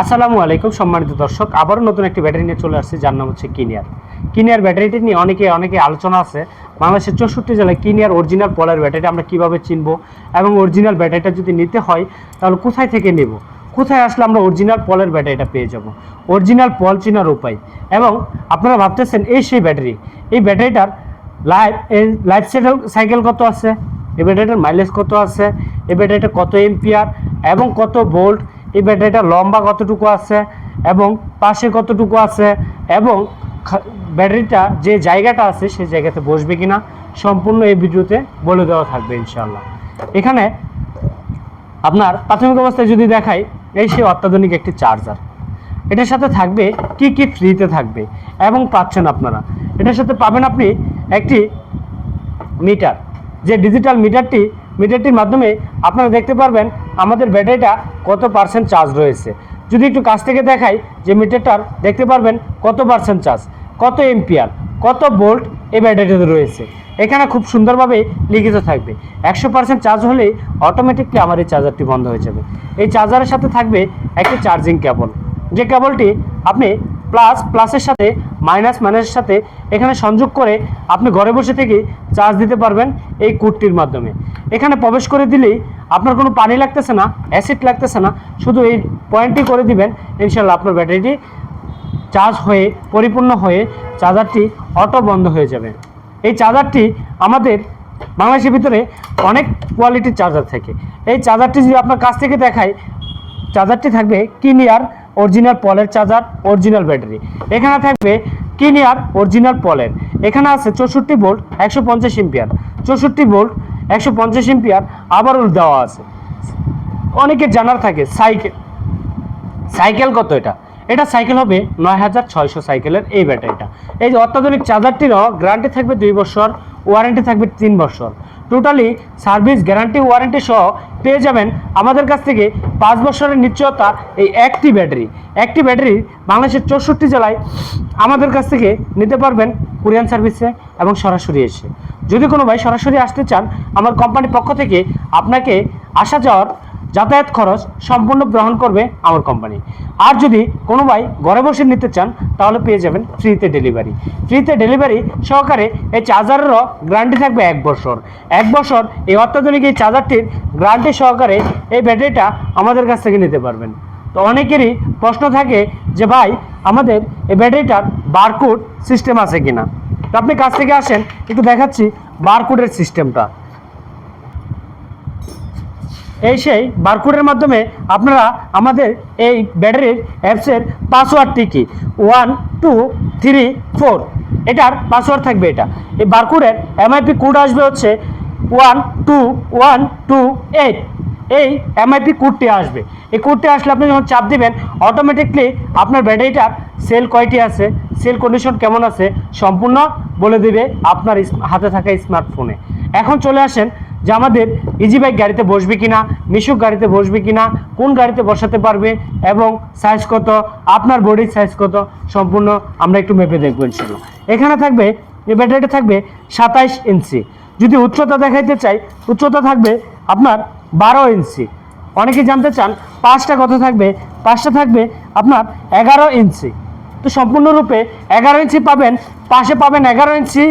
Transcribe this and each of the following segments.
আসসালামু আলাইকুম, সম্মানিত দর্শক। আবারও নতুন একটি ব্যাটারি নিয়ে চলে আসছে, যার নাম হচ্ছে কিনিয়ার কিনিয়ার ব্যাটারিটি নিয়ে অনেকে অনেকে আলোচনা আছে। বাংলাদেশের চৌষট্টি জেলায় কিনিয়ার অরিজিনাল পলের ব্যাটারি আমরা কীভাবে চিনবো এবং অরিজিনাল ব্যাটারিটা যদি নিতে হয়, তাহলে কোথায় থেকে নেব? কোথায় আসলে আমরা অরিজিনাল পলের ব্যাটারিটা পেয়ে যাব? অরিজিনাল পল চিনার উপায়। এবং আপনারা ভাবতেছেন, এই সেই ব্যাটারি। এই ব্যাটারিটার লাইফ লাইফ সাইকেল কত আছে? এই ব্যাটারিটার মাইলেজ কত আছে? এই ব্যাটারিটা কত এম্পিয়ার এবং কত ভোল্ট এই ব্যাটারিটা লম্বা কতটুকু আছে এবং পাশে কতটুকু আছে এবং ব্যাটারিটা যে জায়গাটা আছে সেই জায়গাতে বসবে কিনা সম্পূর্ণ এই ভিডিওতে বলে দেওয়া থাকবে ইনশাল্লাহ এখানে আপনার প্রাথমিক অবস্থায় যদি দেখাই, এই সেই অত্যাধুনিক একটি চার্জার। এটার সাথে থাকবে কি কি ফ্রিতে থাকবে এবং পাচ্ছেন আপনারা। এটার সাথে পাবেন আপনি একটি মিটার। যে ডিজিটাল মিটারটি, মিটারটির মাধ্যমে আপনারা দেখতে পারবেন আমাদের ব্যাটারিটা কত পার্সেন্ট চার্জ রয়েছে? যদি একটু কাছ থেকে দেখাই যে মিটারটার, দেখতে পারবেন কত পার্সেন্ট চার্জ কত এম্পিয়ার কত ভোল্ট এই ব্যাটারিতে রয়েছে। এখানে খুব সুন্দরভাবে লিখিত থাকবে। একশো পার্সেন্ট চার্জ হলেই অটোমেটিকলি আমার এই চার্জারটি বন্ধ হয়ে যাবে। এই চার্জারের সাথে থাকবে একটি চার্জিং কেবল যে কেবলটি আপনি প্লাস প্লাসের সাথে মাইনাস মাইনাসের সাথে এখানে সংযোগ করে আপনি ঘরে বসে থেকে চার্জ দিতে পারবেন এই কুটটির মাধ্যমে। এখানে প্রবেশ করে দিলেই আপনার কোনো পানি লাগতেছে না অ্যাসিড লাগতেছে না, শুধু এই পয়েন্টটি করে দিবেন ইনশাল্লাহ আপনার ব্যাটারিটি চার্জ হয়ে, পরিপূর্ণ হয়ে চার্জারটি অটো বন্ধ হয়ে যাবে। এই চার্জারটি আমাদের বাংলাদেশের ভিতরে অনেক কোয়ালিটির চার্জার থাকে। এই চার্জারটি যদি আপনার কাছ থেকে দেখায় চার্জারটি থাকবে কিনিয়ার অরিজিনাল পলের চার্জার অরিজিনাল ব্যাটারি এখানে থাকবে কিনিয়ার অরিজিনাল পলের এখানে আছে চৌষট্টি ভোল্ট একশো পঞ্চাশ ইম্পিয়ার চৌষট্টি ভোল্ট একশো পঞ্চাশ এম্পিয়ার আবারও দেওয়া আছে। অনেকের জানার থাকে, সাইকেল। সাইকেল কত এটা? এটা সাইকেল হবে নয় হাজার ছয়শো সাইকেলের এই ব্যাটারিটা। এই যে অত্যাধুনিক চার্জারটিরও গ্যারান্টি থাকবে দুই বছর, ওয়ারেন্টি থাকবে তিন বছর। টোটালি সার্ভিস গ্যারান্টি ওয়ারেন্টি সহ পেয়ে যাবেন আমাদের কাছ থেকে পাঁচ বছরের নিশ্চয়তা এই একটি ব্যাটারি। একটি ব্যাটারি বাংলাদেশের চৌষট্টি জেলায় আমাদের কাছ থেকে নিতে পারবেন কোরিয়ান সার্ভিসে এবং সরাসরি এসে। যদি কোনো ভাই সরাসরি আসতে চান, আমার কোম্পানির পক্ষ থেকে আপনাকে আসা যাওয়ার যাতায়াত খরচ সম্পূর্ণ গ্রহণ করবে আমার কোম্পানি আর যদি কোনো ভাই ঘরে বসে নিতে চান, তাহলে পেয়ে যাবেন ফ্রিতে ডেলিভারি ফ্রিতে ডেলিভারি সহকারে এই চার্জারেরও গ্যারান্টি থাকবে এক বছর। এক বছর এই অত্যাধুনিক এই চার্জারটির গ্যারান্টি সহকারে এই ব্যাটারিটা আমাদের কাছ থেকে নিতে পারবেন। তো অনেকেরই প্রশ্ন থাকে যে, ভাই, আমাদের এই ব্যাটারিটার বারকোড সিস্টেম আছে কিনা? আপনি কাছ থেকে আসেন, একটু দেখাচ্ছি বারকোডের সিস্টেমটা এই সেই বারকোডের মাধ্যমে আপনারা আমাদের এই ব্যাটারির অ্যাপসের পাসওয়ার্ডটি কি? ওয়ান টু থ্রি ফোর এটার পাসওয়ার্ড থাকবে এটা। এই বারকোডের এমআইপি কোড আসবে হচ্ছে one two one two eight এই এমআইপি কোডটি আসবে। এই কোডটি আসলে আপনি যখন চাপ দেবেন অটোমেটিকলি আপনার ব্যাটারিটার সেল কয়টি আছে, সেল কন্ডিশন কেমন আছে, সম্পূর্ণ বলে দেবে আপনার হাতে থাকা স্মার্টফোনে এখন চলে আসেন যে আমাদের ইজি বাইক গাড়িতে বসবে কিনা, মিশুক গাড়িতে বসবে কিনা, কোন গাড়িতে বসাতে পারবে এবং সাইজ কত, আপনার বডির সাইজ কত, সম্পূর্ণ আমরা একটু মেপে দেখব ইনশাল্লাহ এখানে থাকবে ব্যাটারিটা থাকবে সাতাইশ ইঞ্চি। যদি উচ্চতা দেখাইতে চাই, উচ্চতা থাকবে আপনার বারো ইঞ্চি। অনেকে জানতে চান, পাঁচটা কত থাকবে? পাঁচটা থাকবে আপনার এগারো ইঞ্চি। তো সম্পূর্ণরূপে এগারো ইঞ্চি পাবেন, পাশে পাবেন এগারো ইঞ্চি,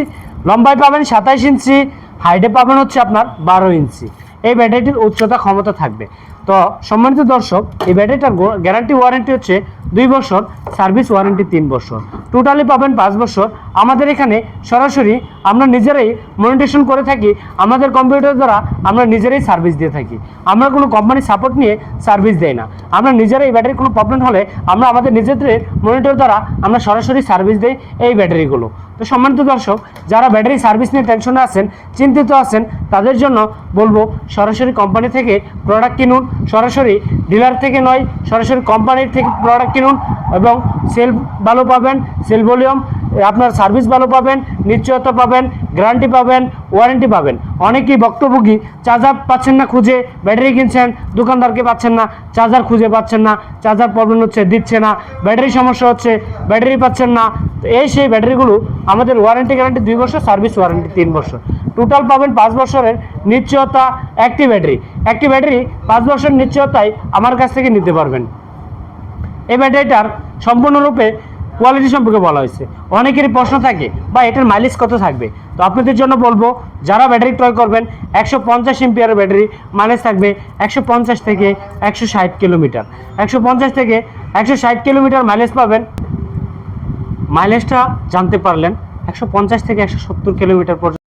লম্বায় পাবেন সাতাইশ ইঞ্চি, হাইটে পাবেন হচ্ছে আপনার বারো ইঞ্চি। এই ব্যাটারিটির উচ্চতা, ক্ষমতা থাকবে। তো সম্মানিত দর্শক, এই ব্যাটারিটার গ্যারান্টি ওয়ারেন্টি হচ্ছে দুই বছর সার্ভিস ওয়ারেন্টি তিন বছর। টোটালি পাবেন পাঁচ বছর আমাদের এখানে সরাসরি আমরা নিজেরাই মনিটেশন করে থাকি, আমাদের কম্পিউটার দ্বারা আমরা নিজেরাই সার্ভিস দিয়ে থাকি। আমরা কোনো কোম্পানি সাপোর্ট নিয়ে সার্ভিস দেই না। আমরা নিজেরাই ব্যাটারির কোনো প্রবলেম হলে আমরা আমাদের নিজেদের মনিটর দ্বারা আমরা সরাসরি সার্ভিস দেই এই ব্যাটারিগুলো তো সম্মানিত দর্শক, যারা ব্যাটারি সার্ভিস নিয়ে টেনশনে আছেন, চিন্তিত আছেন, তাদের জন্য বলব, সরাসরি কোম্পানি থেকে প্রোডাক্ট কিনুন, সরাসরি ডিলার থেকে নয়, সরাসরি কোম্পানির থেকে প্রোডাক্ট কিনুন এবং সেল ভালো পাবেন সেল ভলিউম আপনার সার্ভিস ভালো পাবেন, নিশ্চয়তা পাবেন গ্যারান্টি পাবেন ওয়ারেন্টি পাবেন। অনেকেই ভক্তভোগী চার্জার পাচ্ছেন না খুঁজে ব্যাটারি কিনছেন, দোকানদারকে পাচ্ছেন না চার্জার খুঁজে পাচ্ছেন না চার্জার প্রবলেম হচ্ছে, দিচ্ছে না ব্যাটারি সমস্যা হচ্ছে ব্যাটারি পাচ্ছেন না। এই সেই ব্যাটারিগুলো আমাদের ওয়ারেন্টি গ্যারান্টি দুই বছর সার্ভিস ওয়ারেন্টি তিন বছর। টোটাল পাবেন পাঁচ বছরের নিশ্চয়তা একটি ব্যাটারি একটি ব্যাটারি পাঁচ বছর নিশ্চয়তায় আমার কাছ থেকে নিতে পারবেন। এই ব্যাটারিটার সম্পূর্ণরূপে কোয়ালিটি সম্পর্কে বলা হয়েছে। অনেকেরই প্রশ্ন থাকে বা এটার মাইলেজ কত থাকবে? তো আপনাদের জন্য বলব, যারা ব্যাটারি ক্রয় করবেন, একশো পঞ্চাশ এমপিআর ব্যাটারি মাইলেজ থাকবে একশো পঞ্চাশ থেকে একশো ষাট কিলোমিটার। একশো পঞ্চাশ থেকে একশো ষাট কিলোমিটার মাইলেজ পাবেন। মাইলেজটা জানতে পারলেন, একশো পঞ্চাশ থেকে একশো সত্তর কিলোমিটার পর্যন্ত